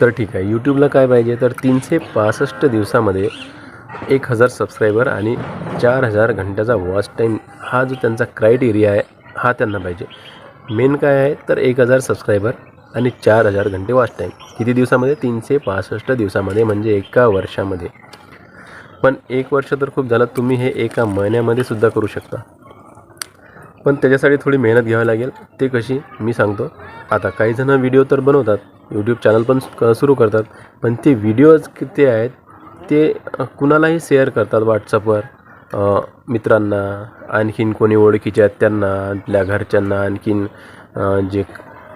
तर ठीक आहे. यूट्यूबला काय पाहिजे तर तीनशे पासष्ट दिवसामध्ये एक हजार सबस्क्रायबर आणि चार हजार घंट्याचा वॉच टाईम हा जो त्यांचा क्रायटेरिया आहे हा त्यांना पाहिजे. मेन काय आहे तर एक हजार सबस्क्रायबर आणि चार हजार घंटे वॉच टाईम किती दिवसामध्ये? तीनशे पासष्ट दिवसामध्ये म्हणजे एका वर्षामध्ये. पण एक वर्ष तर खूप झालं तुम्ही हे एका महिन्यामध्ये सुद्धा करू शकता. पण त्याच्यासाठी थोडी मेहनत घ्यावी लागेल ते कशी मी सांगतो. आता काही जण व्हिडिओ तर बनवतात यूट्यूब चॅनल पण क- सुरू करतात पण ते व्हिडिओज किती आहेत ते कुणालाही शेअर करतात व्हॉट्सअपवर मित्रांना आणखीन कोणी ओळखीचे आहेत त्यांना आपल्या घरच्यांना आणखीन जे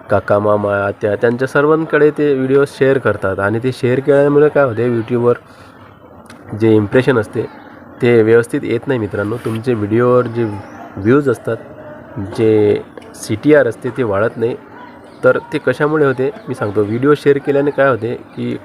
काका मामा आत्या त्यांच्या सर्वांकडे ते व्हिडिओ शेअर करतात. आणि ते शेअर केल्यामुळे काय होते यूट्यूबवर जे इम्प्रेशन असते ते व्यवस्थित येत नाही मित्रांनो. तुमचे व्हिडिओवर जे व्ह्यूज असतात जे सी टी आर असते ते वाढत नाही. तर ते कशामुळे होते? मी सांगतो. व्हिडिओ शेअर केल्याने काय होते की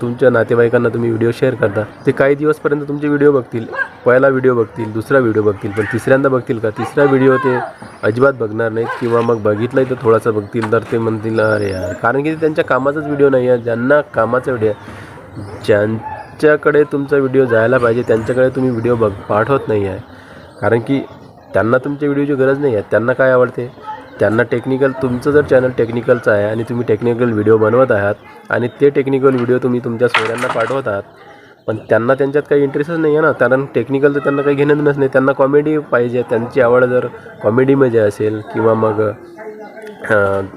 तुमच्या नातेवाईकांना तुम्ही व्हिडिओ शेअर करता. ते काही दिवसपर्यंत तुमचे व्हिडिओ बघतील. पहिला व्हिडिओ बघतील दुसरा व्हिडिओ बघतील पण तिसऱ्यांदा बघतील का? तिसरा व्हिडिओ ते अजिबात बघणार नाहीत किंवा मग बघितलंही तर थोडासा बघतील तर ते म्हणतील अरे यार. कारण की ते त्यांच्या कामाचाच व्हिडिओ नाही आहे. ज्यांना कामाचा व्हिडिओ आहे ज्यांच्याकडे तुमचा व्हिडिओ जायला पाहिजे त्यांच्याकडे तुम्ही व्हिडिओ बघ पाठवत नाही आहे. कारण की त्यांना तुमच्या व्हिडिओची गरज नाही आहे. त्यांना काय आवडते? त्यांना टेक्निकल तुमचं जर चॅनल टेक्निकलचं आहे आणि तुम्ही टेक्निकल व्हिडिओ बनवत आहात आणि ते टेक्निकल व्हिडिओ तुम्ही तुमच्या सोयऱ्यांना पाठवत आहात पण त्यांना त्यांच्यात काही इंटरेस्टच नाही आहे ना. कारण टेक्निकल तर त्यांना काही घेणं नाही. त्यांना कॉमेडी पाहिजे त्यांची आवड जर कॉमेडीमध्ये असेल किंवा मग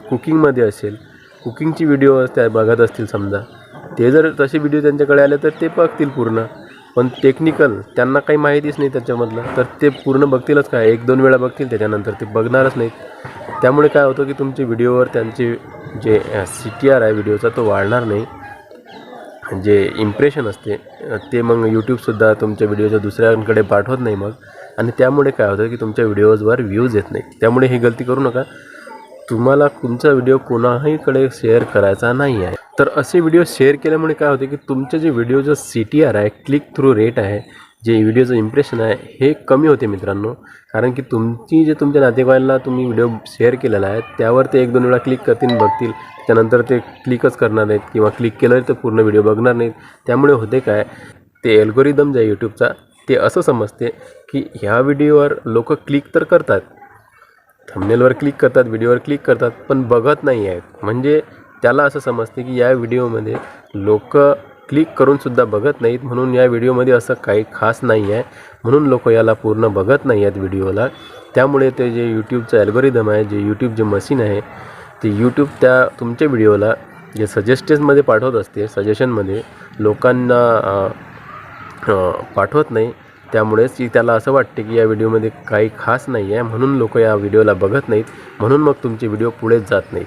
कुकिंगमध्ये असेल कुकिंगची व्हिडिओ त्या बघत असतील समजा. ते जर तसे व्हिडिओ त्यांच्याकडे आले तर ते बघतील पूर्ण. पण टेक्निकल त्यांना काही माहितीच नाही त्याच्यामधलं. तर ते पूर्ण बघतीलच काय एक दोन वेळा बघतील त्याच्यानंतर. ते बघणारच नाहीत. त्यामुळे काय होतं की तुमचे व्हिडिओवर त्यांचे जे सी टी आर आहे व्हिडिओचा तो वाढणार नाही. जे इम्प्रेशन असते ते मग यूट्यूबसुद्धा तुमच्या व्हिडिओच्या दुसऱ्यांकडे पाठवत नाही मग. आणि त्यामुळे काय होतं की तुमच्या व्हिडिओजवर व्ह्यूज येत नाही त्यामुळे ही गलती करू नका. तुम्हाला तुमचा व्हिडिओ कोणाहीकडे शेअर करायचा नाही आहे तर असे व्हिडिओ शेअर केल्यामुळे काय होते की तुमचे जे व्हिडिओचं सी टी आर आहे क्लिक थ्रू रेट आहे जे व्हिडिओचं इम्प्रेशन आहे हे कमी होते मित्रांनो. कारण की तुमची जे तुमच्या नातेवाईकांना तुम्ही व्हिडिओ शेअर केलेला आहे त्यावर ते एक दोन वेळा क्लिक करतील बघतील. त्यानंतर ते क्लिकच करणार नाहीत किंवा क्लिक केलं तर पूर्ण व्हिडिओ बघणार नाहीत. त्यामुळे होते काय ते अल्गोरिदम जे आहे यूट्यूबचा ते असं समजते की ह्या व्हिडिओवर लोक क्लिक तर करतात थंबनेलवर क्लिक करतात व्हिडिओवर क्लिक करतात पण बघत नाही आहेत. म्हणजे त्याला असं समजते की या व्हिडिओमध्ये लोक क्लिक करूनसुद्धा बघत नाहीत म्हणून या व्हिडिओमध्ये असं काही खास नाही आहे. म्हणून लोक याला पूर्ण बघत नाही आहेत व्हिडिओला त्यामुळे ते जे यूट्यूबचं ॲल्गोरिदम आहे जे यूट्यूब जे मशीन आहे ते यूट्यूब त्या तुमच्या व्हिडिओला जे सजेस्टेसमध्ये पाठवत असते सजेशनमध्ये लोकांना पाठवत नाही. त्यामुळेच की त्याला असं वाटते की या व्हिडिओमध्ये काही खास नाही आहे म्हणून लोक या व्हिडिओला बघत नाहीत म्हणून मग तुमचे व्हिडिओ पुढेच जात नाहीत.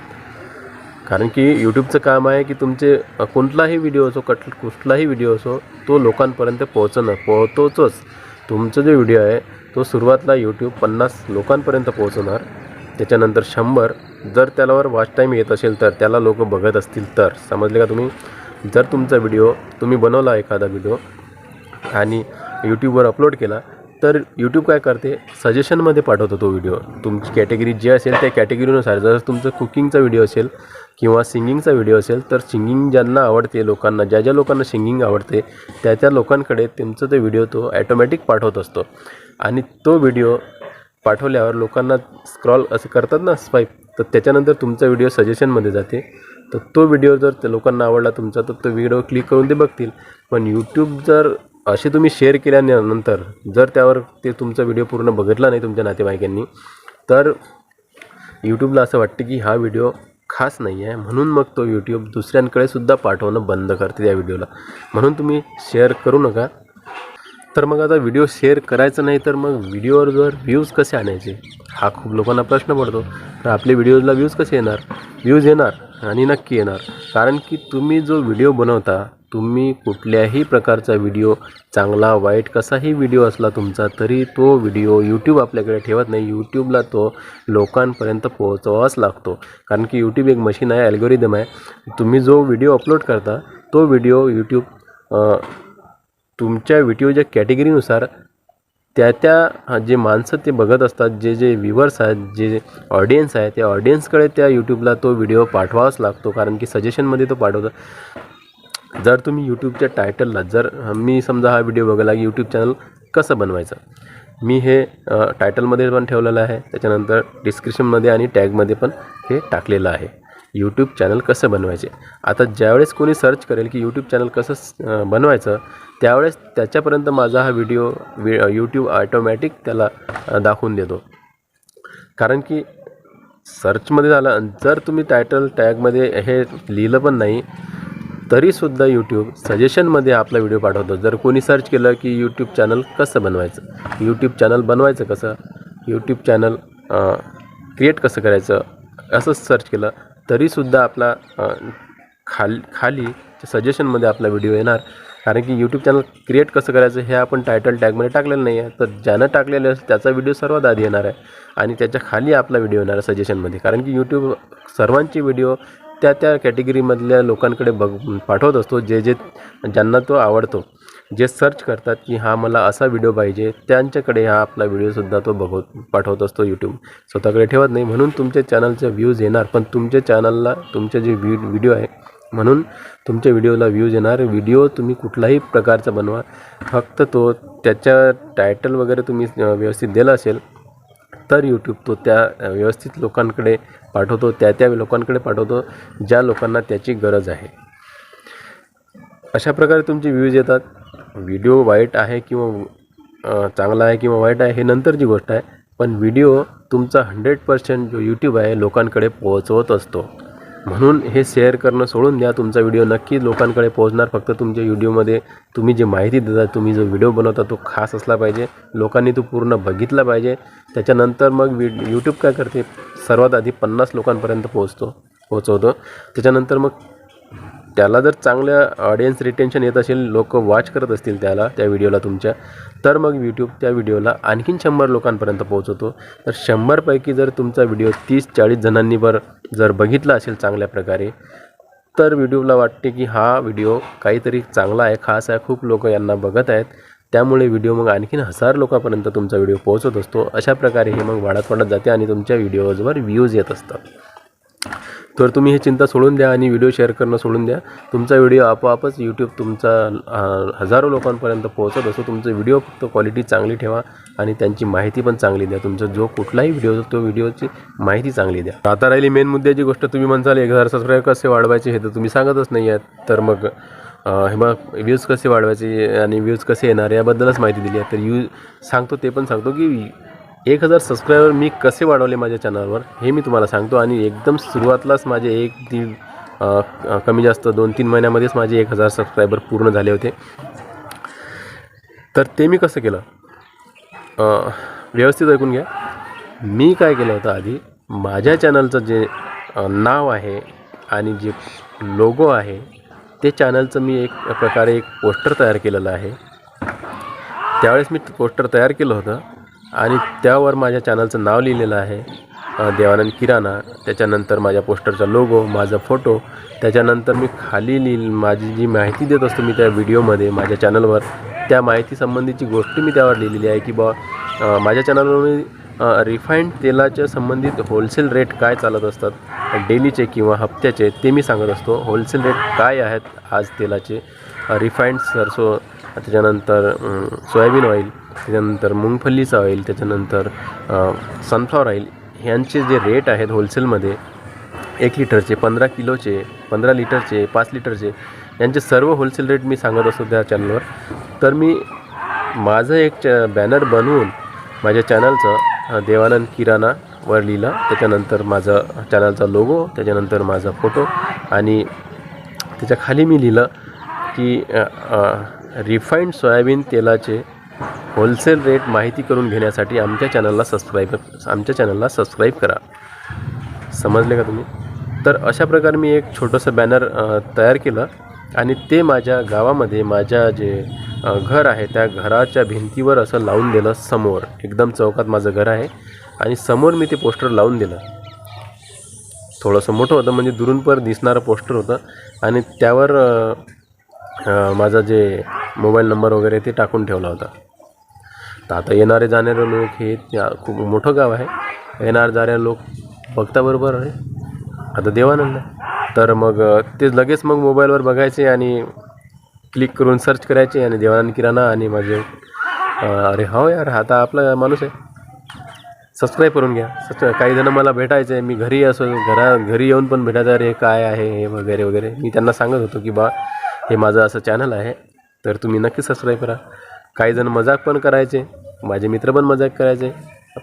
कारण की यूट्यूबचं काम आहे की तुमचे कोणताही व्हिडिओ असो कट कुठलाही व्हिडिओ असो तो लोकांपर्यंत पोहोचणं पोहोचतोच. तुमचं जो व्हिडिओ आहे तो सुरुवातला यूट्यूब पन्नास लोकांपर्यंत पोहोचवणार त्याच्यानंतर शंभर जर त्यालावर वॉच टाईम येत असेल तर त्याला लोक बघत असतील तर. समजले का तुम्ही? जर तुमचा व्हिडिओ तुम्ही बनवला एखादा व्हिडिओ आणि यूट्यूबवर अपलोड केला तर यूट्यूब काय करते? सजेशनमध्ये पाठवतो तो व्हिडिओ तुमची कॅटेगरी जे असेल त्या कॅटेगरीनुसार जर तुमचं कुकिंगचा व्हिडिओ असेल किंवा सिंगिंगचा व्हिडिओ असेल तर सिंगिंग ज्यांना आवडते लोकांना ज्या ज्या लोकांना सिंगिंग आवडते त्या त्या लोकांकडे तुमचा ते व्हिडिओ तो ॲटोमॅटिक पाठवत असतो. आणि तो व्हिडिओ पाठवल्यावर लोकांना स्क्रॉल असं करतात ना स्वाईप तर त्याच्यानंतर तुमचा व्हिडिओ सजेशनमध्ये जाते. तर तो व्हिडिओ जर त्या लोकांना आवडला तुमचा तर तो व्हिडिओ क्लिक करून ते बघतील. पण यूट्यूब जर असे तुम्ही शेअर केल्यानंतर जर त्यावर ते तुमचा व्हिडिओ पूर्ण बघितला नाही तुमच्या नातेवाईकांनी तर यूट्यूबला असं वाटतं की हा व्हिडिओ खास नाही आहे म्हणून मग तो यूट्यूब दुसऱ्यांकडे सुद्धा पाठवणं बंद करते त्या व्हिडिओला म्हणून तुम्ही शेअर करू नका. तर मग आता व्हिडिओ शेअर करायचा नाही तर मग व्हिडिओवर जर व्ह्यूज कसे आणायचे? हा खूप लोकांना प्रश्न पडतो. तर आपले व्हिडिओजला व्ह्यूज कसे येणार? व्ह्यूज येणार आणि नक्की येणार. कारण की तुम्ही जो व्हिडिओ बनवता तुम्ही कुठल्याही प्रकारचा व्हिडिओ चांगला वाईट कसाही व्हिडिओ असला तुमचा तरी तो व्हिडिओ यूट्यूब आपल्याकडे ठेवत नाही. यूट्यूबला तो लोकांपर्यंत पोहोचवावाच लागतो. कारण की यूट्यूब एक मशीन आहे ॲल्गोरिदम आहे. तुम्ही जो व्हिडिओ अपलोड करता तो व्हिडिओ यूट्यूब तुमच्या व्हिडिओच्या कॅटेगरीनुसार त्या त्या जे माणसं ते बघत असतात जे जे व्ह्युअर्स आहेत जे ऑडियन्स आहे त्या ऑडियन्सकडे त्या यूट्यूबला तो व्हिडिओ पाठवावाच लागतो. कारण की सजेशनमध्ये तो पाठवतो. जर तुम्ही यूट्यूबच्या टायटलला जर मी समजा हा व्हिडिओ बघायला यूट्यूब चॅनल कसं बनवायचं? मी हे टायटलमध्ये पण ठेवलेलं आहे. त्याच्यानंतर डिस्क्रिप्शनमध्ये आणि टॅगमध्ये पण हे टाकलेलं आहे. यूट्यूब चॅनल कसं बनवायचे? आता ज्यावेळेस कोणी सर्च करेल की यूट्यूब चॅनल कसं बनवायचं त्यावेळेस त्याच्यापर्यंत माझा हा व्हिडिओ वि यूट्यूब ऑटोमॅटिक त्याला दाखवून देतो. कारण की सर्चमध्ये झालं जर तुम्ही टायटल टॅगमध्ये हे लिहिलं पण नाही तरीसुद्धा यूट्यूब सजेशनमध्ये आपला व्हिडिओ पाठवतो. जर कोणी सर्च केलं की यूट्यूब चॅनल कसं बनवायचं यूट्यूब चॅनल बनवायचं कसं यूट्यूब चॅनल क्रिएट कसं करायचं असं सर्च केलं तरीसुद्धा आपला खाल खाली सजेशनमध्ये आपला व्हिडिओ येणार. कारण की यूट्यूब चॅनल क्रिएट कसं करायचं हे आपण टायटल टॅगमध्ये टाकलेलं नाही आहे तर ज्यानं टाकलेलं असेल त्याचा व्हिडिओ सर्वात आधी येणार आहे. आणि त्याच्याखाली आपला व्हिडिओ येणार आहे सजेशनमध्ये कारण की यूट्यूब सर्वांचे व्हिडिओ त्या त्या कॅटेगरीमधल्या लोकांकडे बघ पाठवत असतो. जे जे ज्यांना तो आवडतो. जे सर्च करतात की हा मला असा व्हिडिओ पाहिजे त्यांच्याकडे हा आपला व्हिडिओसुद्धा तो बघव पाठवत असतो यूट्यूब स्वतःकडे ठेवत नाही. म्हणून तुमच्या चॅनलचे व्ह्यूज येणार पण तुमच्या चॅनलला तुमचे जे व्ह्यू व्हिडिओ आहे म्हणून तुमच्या व्हिडिओला व्ह्यूज येणार. व्हिडिओ तुम्ही कुठलाही प्रकारचा बनवा. फक्त तो त्याच्या टायटल वगैरे तुम्ही व्यवस्थित दिला असेल तर यूट्यूब तो त्या व्यवस्थित लोकांकडे पाठवतो त्या त्या लोकांकडे पाठवतो ज्या लोकांना त्याची गरज आहे. अशा प्रकारे तुमचे व्ह्यूज येतात. व्हिडिओ वाईट आहे किंवा चांगला आहे किंवा वाईट आहे हे नंतरची गोष्ट आहे. पण व्हिडिओ तुमचा हंड्रेड पर्सेंट जो यूट्यूब आहे लोकांकडे पोहोचवत असतो. म्हणून हे शेअर करणं सोडून द्या तुमचा व्हिडिओ नक्की लोकांकडे पोहोचणार फक्त तुमच्या व्हिडिओमध्ये तुम्ही जे माहिती देता तुम्ही जो व्हिडिओ बनवता तो खास असला पाहिजे. लोकांनी तो पूर्ण बघितला पाहिजे. त्याच्यानंतर मग वि यूट्यूब काय करते? सर्वात आधी पन्नास लोकांपर्यंत पोहोचतो पोहोचवतो. त्याच्यानंतर मग त्याला जर चांगलं ऑडियन्स रिटेन्शन येत असेल लोक वॉच करत असतील त्याला त्या व्हिडिओला तुमच्या तर मग यूट्यूब त्या व्हिडिओला आणखीन शंभर लोकांपर्यंत पोहोचवतो. तर शंभरपैकी जर तुमचा व्हिडिओ तीस चाळीस जणांनी बर जर बघितला असेल चांगल्या प्रकारे तर व्हिडिओला वाटते की हा व्हिडिओ काहीतरी चांगला आहे खास आहे खूप लोक यांना बघत आहेत. त्यामुळे व्हिडिओ मग आणखीन हजार लोकांपर्यंत तुमचा व्हिडिओ पोहोचत असतो. अशा प्रकारे हे मग वाढत वाढत जाते आणि तुमच्या व्हिडिओजवर व्ह्यूज येत असतात. तर तुम्ही हे चिंता सोडून द्या आणि व्हिडिओ शेअर करणं सोडून द्या. तुमचा व्हिडिओ आपोआपच यूट्यूब तुमचा हजारो लोकांपर्यंत पोहोचत असतो तुमचं व्हिडिओ फक्त क्वालिटी चांगली ठेवा आणि त्यांची माहिती पण चांगली द्या. तुमचा जो कुठलाही व्हिडिओ तो व्हिडिओची माहिती चांगली द्या. आता राहिली मेन मुद्द्याची गोष्ट. तुम्ही म्हणसाल एक हजार सबस्क्राईब कसे वाढवायचे हे तर तुम्ही सांगतच नाही आहेत. तर मग हे मग व्ह्यूज कसे वाढवायचे आणि व्ह्यूज कसे येणार याबद्दलच माहिती दिली आहे. तर यू सांगतो ते पण सांगतो की एक हजार सबस्क्रायबर मी कसे वाढवले माझ्या चॅनलवर हे मी तुम्हाला सांगतो. आणि एकदम सुरुवातलाच माझे एक दीड कमी जास्त दोन तीन महिन्यामध्येच माझे एक हजार सबस्क्रायबर पूर्ण झाले होते. तर ते मी कसं केलं? व्यवस्थित ऐकून घ्या. मी काय केलं होतं आधी? माझ्या चॅनलचं जे नाव आहे आणि जे लोगो आहे ते चॅनलचं मी एक प्रकारे एक पोस्टर तयार केलेलं आहे. त्यावेळेस मी पोस्टर तयार केलं होतं. आणि त्यावर माझ्या चॅनलचं नाव लिहिलेलं आहे देवानंद किराणा. त्याच्यानंतर माझ्या पोस्टरचा लोगो माझा फोटो त्याच्यानंतर मी खाली लिहिल माझी जी माहिती देत असतो मी त्या व्हिडिओमध्ये माझ्या चॅनलवर त्या माहितीसंबंधीची गोष्टी गोष्ट मी त्यावर लिहिलेली आहे की बा माझ्या चॅनलवर मी रिफाईंड तेलाच्या संबंधित होलसेल रेट काय चालत असतात डेलीचे किंवा हप्त्याचे ते मी सांगत असतो. होलसेल रेट काय आहेत आज तेलाचे? रिफाईंड सरसो त्याच्यानंतर सोयाबीन ऑइल त्याच्यानंतर मुंगफल्लीचं ऑइल त्याच्यानंतर सनफ्लॉवर ऑइल ह्यांचे जे रेट आहेत होलसेलमध्ये एक लिटरचे पंधरा किलोचे पंधरा लिटरचे पाच लिटरचे यांचे सर्व होलसेल रेट मी सांगत असतो त्या चॅनलवर तर मी माझं एक च बॅनर बनवून माझ्या चॅनलचं देवानंद किराणा वर लिहिलं त्याच्यानंतर माझं चॅनलचा लोगो त्याच्यानंतर माझा फोटो आणि त्याच्याखाली मी लिहिलं की रिफाईंड सोयाबीन तेलाचे होलसेल रेट माहिती करून घेण्यासाठी आमच्या चॅनलला सबस्क्राईब आमच्या चॅनलला सबस्क्राईब करा. समजले का तुम्ही? तर अशा प्रकारे मी एक छोटंसं बॅनर तयार केलं आणि ते माझ्या गावामध्ये माझ्या जे घर आहे त्या घराच्या भिंतीवर असं लावून दिलं समोर. एकदम चौकात माझं घर आहे आणि समोर मी ते पोस्टर लावून दिलं. थोडंसं मोठं होतं म्हणजे दुरून पर दिसणारं पोस्टर होतं आणि त्यावर माझा जे मोबाईल नंबर वगैरे ते टाकून ठेवला होता. तर आता येणारे जाणारे लोक हे त्या खूप मोठं गाव आहे. येणार जाणारे लोक बघताबरोबर आहे. आता देवानंद तर मग ते लगेच मग मोबाईलवर बघायचे आणि क्लिक करून सर्च करायचे आणि देवानंद किराणा आणि माझे अरे हो यार आता आपला माणूस आहे. सबस्क्राईब करून घ्या. सबस्क्राईब काही जण मला भेटायचे मी घरी असो घरा घरी येऊन पण भेटायचं अरे काय आहे हे वगैरे वगैरे. मी त्यांना सांगत होतो की बा हे माझं असं चॅनल आहे. तर तुम्ही नक्की सबस्क्राईब करा. काही जण मजाक पण करायचे. माझे मित्र पण मजाक करायचे.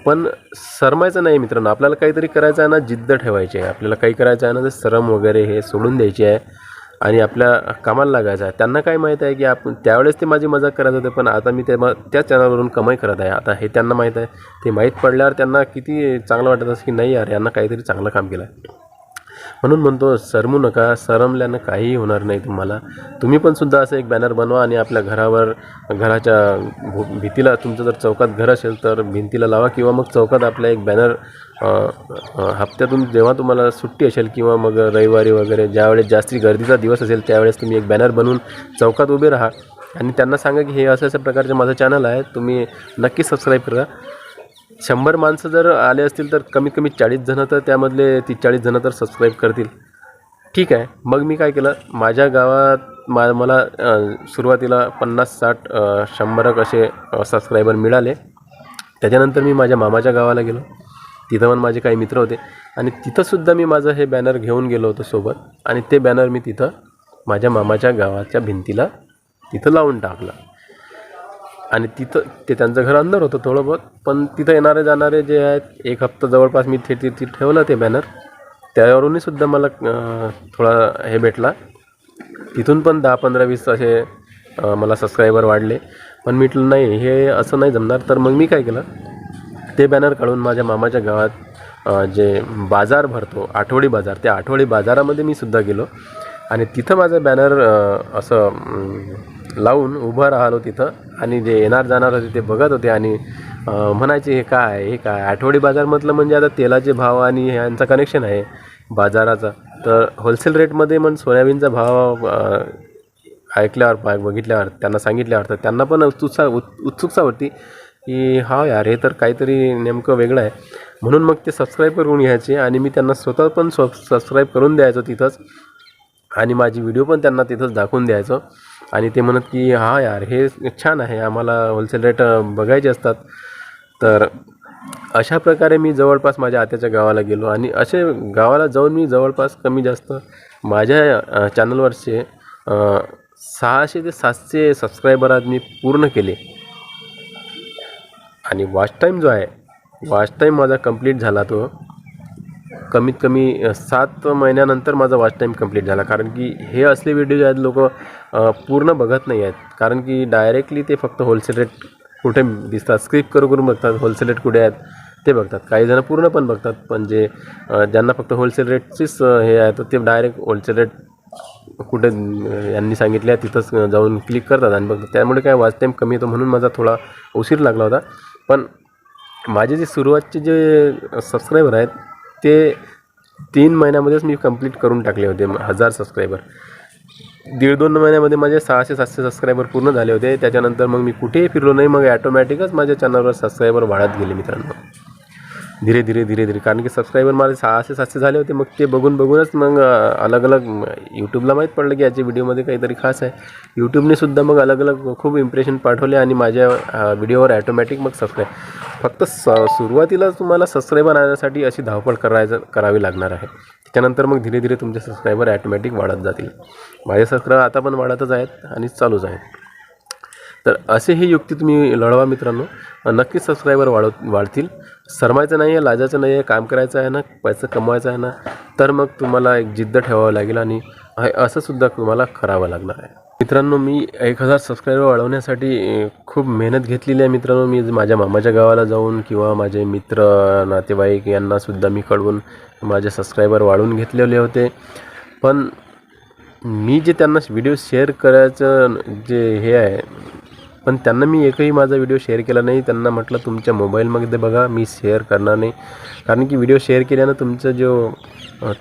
पण शरमायचं नाही मित्रांनो. आपल्याला काहीतरी करायचं आहे ना जिद्द ठेवायची आहे. आपल्याला काही करायचं आहे ना तर श्रम वगैरे हे सोडून द्यायचे आहे. आणि आपल्या कामाला लागायचं आहे. त्यांना काय माहीत आहे की आपण त्यावेळेस ते माझी मजाक करत होते पण आता मी त्या त्या चॅनलवरून कमाई करत आहे. आता हे त्यांना माहीत आहे. ते माहीत पडल्यावर त्यांना किती चांगलं वाटत असं की नाही यार यांना काहीतरी चांगलं काम केलं आहे म्हणून म्हणतो सरमू नका सरमल्यानं काहीही होणार नाही तुम्हाला. तुम्ही पण सुद्धा असं एक बॅनर बनवा आणि आपल्या घरावर घराच्या भो भीतीला तुमचं जर चौकात घर असेल तर भिंतीला लावा किंवा मग चौकात आपला एक बॅनर हप्त्यातून जेव्हा तुम्हाला सुट्टी असेल किंवा मग रविवारी वगैरे ज्यावेळेस जास्ती गर्दीचा दिवस असेल त्यावेळेस तुम्ही एक बॅनर बनवून चौकात उभे राहा. आणि त्यांना सांगा की हे असं असं प्रकारचे माझं चॅनल आहे तुम्ही नक्की सबस्क्राईब करा. शंभर माणसं जर आले असतील तर कमीत कमी चाळीस जणं तर त्यामधले ती चाळीस जणं तर सबस्क्राईब करतील. ठीक आहे. मग मी काय केलं? माझ्या गावात मा मला सुरुवातीला पन्नास साठ शंभरक असे सबस्क्रायबर मिळाले. त्याच्यानंतर मी माझ्या मामाच्या गावाला गेलो. तिथं पण माझे काही मित्र होते. आणि तिथंसुद्धा मी माझं हे बॅनर घेऊन गेलो होतो सोबत. आणि ते बॅनर मी तिथं माझ्या मामाच्या गावाच्या भिंतीला तिथं लावून टाकलं. आणि तिथं ते त्यांचं घर अंदर होतं थोडं बहुत पण तिथं येणारे जाणारे जे आहेत एक हप्ता जवळपास मी ते तिथे ठेवलं ते बॅनर त्यावरूनही सुद्धा मला थोडा हे भेटला. तिथून पण दहा पंधरा वीस असे मला सबस्क्रायबर वाढले. पण म्हटलं नाही हे असं नाही जमणार. तर मग मी काय केलं? ते बॅनर काढून माझ्या मामाच्या गावात जे बाजार भरतो आठवडी बाजार त्या आठवडी बाजारामध्ये मी सुद्धा गेलो. आणि तिथं माझं बॅनर असं लावून उभं राहिलो तिथं आणि जे येणार जाणार होते ते बघत होते आणि म्हणायचे हे काय हे काय? आठवडी बाजार म्हटलं म्हणजे आता तेलाचे भाव आणि ह्यांचं कनेक्शन आहे बाजाराचा. तर होलसेल रेटमध्ये मग सोयाबीनचा भाव ऐकल्यावर बघितल्यावर त्यांना सांगितल्यावर तर त्यांना पण उत्सुकता उत् उत्सुकता होती की हा यार हे तर काहीतरी नेमकं वेगळं आहे. म्हणून मग ते सबस्क्राईब करून घ्यायचे आणि मी त्यांना स्वतः पण सब सबस्क्राईब करून द्यायचो तिथंच आणि माझी व्हिडिओ पण त्यांना तिथंच दाखवून द्यायचो. आणि ते म्हणत की हा यार हे छान आहे आम्हाला होलसेल रेट बघायचे असतात. तर अशा प्रकारे मी जवळपास माझ्या आत्याच्या गावाला गेलो आणि असे गावाला जाऊन मी जवळपास कमी जास्त माझ्या चॅनलवरचे सहाशे ते सातशे सबस्क्रायबर आज मी पूर्ण केले. आणि वॉच टाईम जो आहे वॉच टाईम माझा कंप्लीट झाला तो. कमीत कमी सात महिन्यानंतर माझा वॉच टाईम कंप्लीट झाला. कारण की हे असले व्हिडिओ आहेत लोक पूर्ण बघत नाही आहेत. कारण की डायरेक्टली ते फक्त होलसेल रेट कुठे दिसतात. स्क्रिप करू करून बघतात होलसेल रेट कुठे आहेत ते बघतात. काही जण पूर्ण पण बघतात. पण जे ज्यांना फक्त होलसेल रेटचीच हे आहे तर ते डायरेक्ट होलसेल रेट कुठे यांनी सांगितले आहे तिथंच जाऊन क्लिक करतात आणि बघतात. त्यामुळे काय वॉच टाईम कमी येतो म्हणून माझा थोडा उशीर लागला होता. पण माझे जे सुरुवातचे जे सबस्क्रायबर आहेत ते तीन महिन्यामध्येच मी कंप्लीट करून टाकले होते हजार सबस्क्रायबर दीड दोन महिन्यामध्ये माझे सहाशे सातशे सबस्क्रायबर पूर्ण झाले होते. त्याच्यानंतर मग मी कुठेही फिरलो नाही मग ॲटोमॅटिकच माझ्या चॅनलवर सबस्क्रायबर वाढत गेले मित्रांनो. धीरे धीरे धीरे धीरे. कारण की सबस्क्रायबर माझे सहाशे सातशे झाले होते. मग ते बघून बघूनच मग अलग अलग यूट्यूबला माहीत पडलं की याच्या व्हिडिओमध्ये काहीतरी खास आहे. यूट्यूबने सुद्धा मग अलग अलग खूप इम्प्रेशन पाठवले आणि माझ्या व्हिडिओवर ॲटोमॅटिक मग सबस्क्राईब फक्त स सुरुवातीला तुम्हाला सबस्क्रायबर आणण्यासाठी अशी धावपळ करायचं करावी लागणार आहे. त्याच्यानंतर मग धीरे धीरे तुमचे सबस्क्रायबर ॲटोमॅटिक वाढत जातील. माझे सबस्क्रायबर आता पण वाढतच आहेत आणि चालूच आहेत. तर असे ही युक्ती तुम्ही लढवा मित्रांनो. नक्कीच सबस्क्रायबर वाढव वाढतील. शरमायचं नाही आहे लाजायचं नाही आहे काम करायचं आहे ना पैसा कमवायचा आहे ना तर मग तुम्हाला एक जिद्द ठेवावं लागेल आणि हे तुम्हाला करावं लागणार आहे. मित्रांनो मी एक हजार सबस्क्रायबर वाढवण्यासाठी खूप मेहनत घेतलेली आहे मित्रांनो. मी माझ्या मामाच्या गावाला जाऊन किंवा माझे मित्र नातेवाईक यांनासुद्धा मी कळवून माझे सबस्क्रायबर वाढवून घेतलेले होते. पण मी जे त्यांना व्हिडिओ शेअर करायचं जे हे आहे पण त्यांना मी एकही माझा व्हिडिओ शेअर केला नाही. त्यांना म्हटलं तुमच्या मोबाईलमध्ये बघा मी शेअर करणार नाही. कारण की व्हिडिओ शेअर केल्यानं तुमचं जो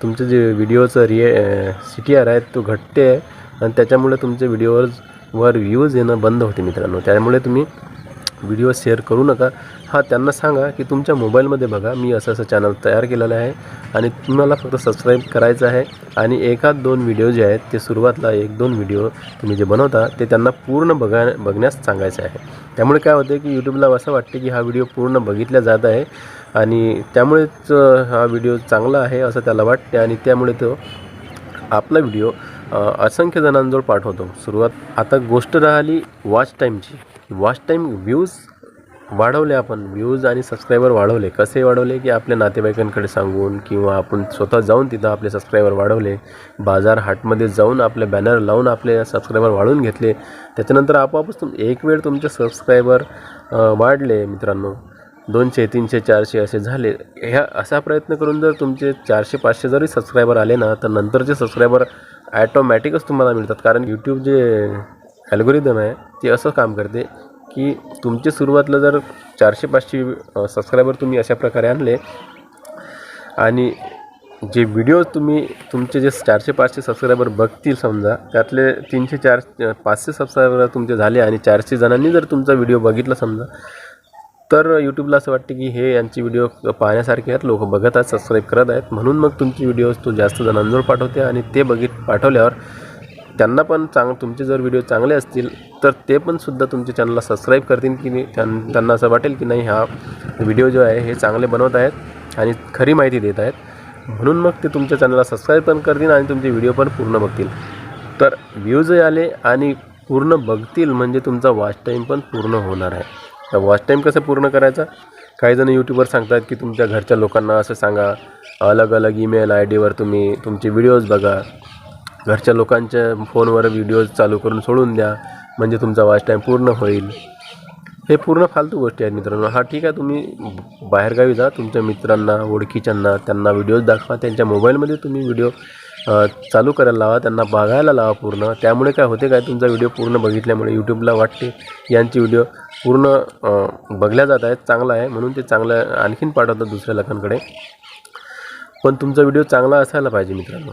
तुमचं जे व्हिडिओचं रिए सी टी आर आहे तो घटते आहे आणि त्याच्यामुळे तुमच्या व्हिडिओवर वर व्ह्यूज येणं बंद होते मित्रांनो. त्यामुळे तुम्ही व्हिडिओ शेअर करू नका. हां त्यांना सांगा की तुमच्या मोबाईलमध्ये बघा मी असं असं चॅनल तयार केलेलं आहे आणि तुम्हाला फक्त सबस्क्राईब करायचं आहे आणि एखाद दोन व्हिडिओ जे आहेत ते सुरुवातला एक दोन व्हिडिओ तुम्ही जे बनवता ते त्यांना पूर्ण बघा बघण्यास सांगायचं आहे. त्यामुळे काय होते की यूट्यूबला असं वाटते की हा व्हिडिओ पूर्ण बघितला जात आहे आणि त्यामुळेच हा व्हिडिओ चांगला आहे असं त्याला वाटते आणि त्यामुळे तो आपला व्हिडिओ असंख्य जणांजवळ पाठवतो. सुरुवात आता गोष्ट राहिली वॉच टाईमची वॉच टाईम व्ह्यूज वाढवले आपण व्ह्यूज आणि सबस्क्रायबर वाढवले. कसे वाढवले की आपल्या नातेवाईकांकडे सांगून किंवा आपण स्वतः जाऊन तिथं आपले सबस्क्रायबर वाढवले बाजार हाटमध्ये जाऊन आपले बॅनर लावून आपले सबस्क्रायबर वाढवून घेतले त्याच्यानंतर आपोआपच तुम एक वेळ तुमचे सबस्क्रायबर वाढले मित्रांनो. दोनशे तीनशे चारशे असे झाले. ह्या असा प्रयत्न करून जर तुमचे चारशे पाचशे जरी सबस्क्रायबर आले ना तर नंतरचे सबस्क्रायबर ॲटोमॅटिकच तुम्हाला मिळतात. कारण यूट्यूब जे ॲल्गोरिदम आहे ते असं काम करते की तुमचे सुरुवातीला जर चारशे पाचशे सबस्क्रायबर तुम्ही अशा प्रकारे आणले आणि जे व्हिडिओ तुम्ही तुमचे जे चारशे पाचशे सबस्क्रायबर बघतील समजा त्यातले तीनशे चार पाचशे सबस्क्रायबर तुमचे झाले आणि चारशे जणांनी जर तुमचा व्हिडिओ बघितला समजा तर यूट्यूबला असं वाटतं की हे यांची व्हिडिओ पाहण्यासारखे आहेत लोक बघत आहेत सबस्क्राईब करत आहेत. म्हणून मग तुमची व्हिडिओज तो जास्त जणांजवळ पाठवते आणि ते बघित पाठवल्यावर त्यांना पण चांग तुमचे जर व्हिडिओ चांगले असतील तर ते पण सुद्धा तुमच्या चॅनलला सबस्क्राईब करतील की नाही त्यां त्यांना असं वाटेल की नाही हा व्हिडिओ जो आहे हे चांगले बनवत आहेत आणि खरी माहिती देत आहेत. म्हणून मग ते तुमच्या चॅनलला सबस्क्राईब पण करतील आणि तुमचे व्हिडिओ पण पूर्ण बघतील. तर व्ह्यूजही आले आणि पूर्ण बघतील म्हणजे तुमचा वॉच टाईम पण पूर्ण होणार आहे. तर वॉच टाईम कसं पूर्ण करायचा? काही जण यूट्यूबवर सांगतात की तुमच्या घरच्या लोकांना असं सांगा अलग अलग ईमेल आय डीवर तुम्ही तुमचे व्हिडिओज बघा. घरच्या लोकांच्या फोनवर व्हिडिओज चालू करून सोडून द्या. म्हणजे तुमचा वॉच टाईम पूर्ण होईल. हे पूर्ण फालतू गोष्टी आहेत मित्रांनो. हा ठीक आहे तुम्ही बाहेरगावी जा तुमच्या मित्रांना ओळखीच्यांना त्यांना व्हिडिओज दाखवा. त्यांच्या मोबाईलमध्ये तुम्ही व्हिडिओ चालू करायला लावा. त्यांना बघायला लावा पूर्ण. त्यामुळे काय होते काय तुमचा व्हिडिओ पूर्ण बघितल्यामुळे यूट्यूबला वाटते. यांची व्हिडिओ पूर्ण बघल्या जात आहेत. चांगला आहे. म्हणून ते चांगलं आणखीन पाठवतात दुसऱ्या लोकांकडे. पण तुमचा व्हिडिओ चांगला असायला पाहिजे मित्रांनो.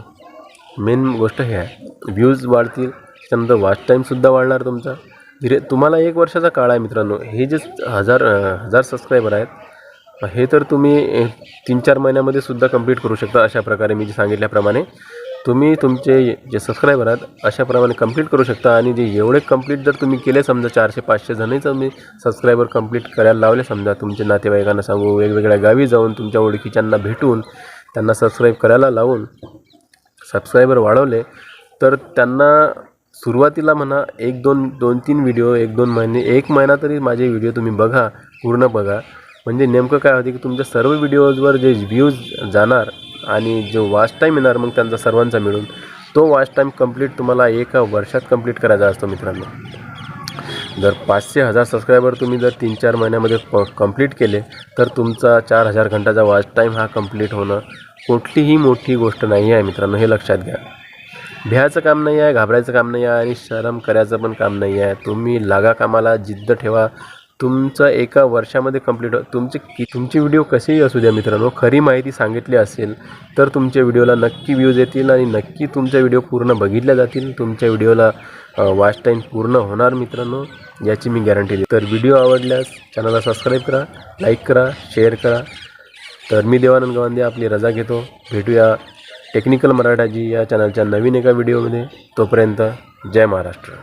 मेन गोष्ट हे आहे. व्ह्यूज वाढतील त्याच्यानंतर वॉच टाईमसुद्धा वाढणार तुमचा. धीरे तुम्हाला एक वर्षाचा काळ आहे मित्रांनो. हे जे हजार हजार सबस्क्रायबर आहेत हे तर तुम्ही तीन चार महिन्यामध्ये सुद्धा कंप्लीट करू शकता अशा प्रकारे मी जे सांगितल्याप्रमाणे. तुम्ही तुमचे जे सबस्क्रायबर आहेत अशाप्रमाणे कंप्लीट करू शकता आणि जे एवढे कंप्लीट जर तुम्ही केले समजा चारशे पाचशे जणही तुम्ही सबस्क्रायबर कंप्लीट करायला लावले समजा तुमचे नातेवाईकांना सांगू वेगवेगळ्या गावी जाऊन तुमच्या ओळखीच्यांना भेटून त्यांना सबस्क्राईब करायला लावून सबस्क्रायबर वाढवले तर त्यांना सुरुवातीला म्हणा एक दोन दोन तीन व्हिडिओ एक दोन महिने एक महिना तरी माझे व्हिडिओ तुम्ही बघा पूर्ण बघा. म्हणजे नेमकं काय होते की तुमच्या सर्व व्हिडिओजवर जे व्ह्यूज जाणार आणि जो वॉच टाईम येणार मग त्यांचा सर्वांचा मिळून तो वॉच टाईम कंप्लीट तुम्हाला एका वर्षात कंप्लीट करायचा असतो मित्रांनो. जर पाचशे हजार सबस्क्रायबर तुम्ही जर तीन चार महिन्यामध्ये प कंप्लीट केले तर तुमचा चार हजार घंटाचा वॉच टाईम हा कंप्लीट होणं कुठलीही मोठी गोष्ट नाही आहे मित्रांनो हे लक्षात घ्या. भ्यायचं काम नाही आहे घाबरायचं काम नाही आहे आणि शरम करायचं पण काम नाही आहे. तुम्ही लागा कामाला जिद्द ठेवा. तुमचं एका वर्षामध्ये कंप्लीट हो तुमचे की तुमची व्हिडिओ कसेही असू द्या मित्रांनो खरी माहिती सांगितली असेल तर तुमच्या व्हिडिओला नक्की व्ह्यूज येतील आणि नक्की तुमच्या व्हिडिओ पूर्ण बघितल्या जातील. तुमच्या व्हिडिओला वॉच टाईम पूर्ण होणार मित्रांनो याची मी गॅरंटी देतो. तर व्हिडिओ आवडल्यास चॅनलला सबस्क्राईब करा लाईक करा शेअर करा. तर मी देवानंद गवांदे आपली रजा घेतो. भेटूया टेक्निकल मराठाजी या चॅनलच्या नवीन एका व्हिडिओमध्ये तोपर्यंत जय महाराष्ट्र.